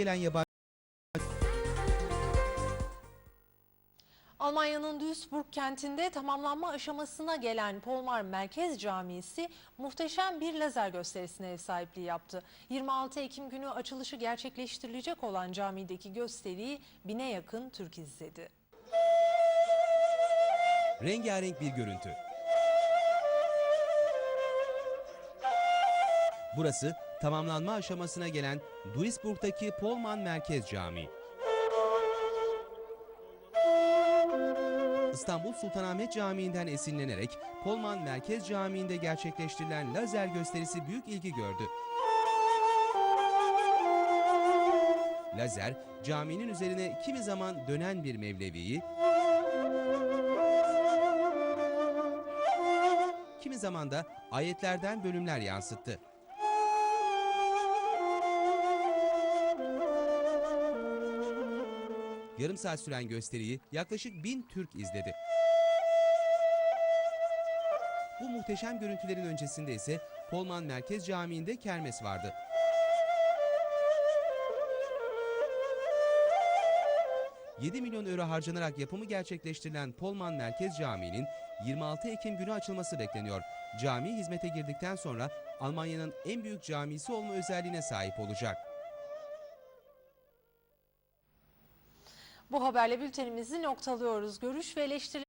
gelen yabancı Almanya'nın Duisburg kentinde tamamlanma aşamasına gelen Polmar Merkez Camisi muhteşem bir lazer gösterisine ev sahipliği yaptı. 26 Ekim günü açılışı gerçekleştirilecek olan camideki gösteriyi bine yakın Türk izledi. rengarenk bir görüntü. Burası tamamlanma aşamasına gelen Duisburg'daki Polman Merkez Camii. İstanbul Sultanahmet Camii'nden esinlenerek Polman Merkez Camii'nde gerçekleştirilen lazer gösterisi büyük ilgi gördü. Lazer, caminin üzerine kimi zaman dönen bir mevleviyi, kimi zaman da ayetlerden bölümler yansıttı. Yarım saat süren gösteriyi yaklaşık bin Türk izledi. Bu muhteşem görüntülerin öncesinde ise Polman Merkez Camii'nde kermes vardı. ...7 milyon euro harcanarak yapımı gerçekleştirilen Polman Merkez Camii'nin 26 Ekim günü açılması bekleniyor. Cami hizmete girdikten sonra Almanya'nın en büyük camisi olma özelliğine sahip olacak. Bu haberle bültenimizi noktalıyoruz. Görüş ve eleştiri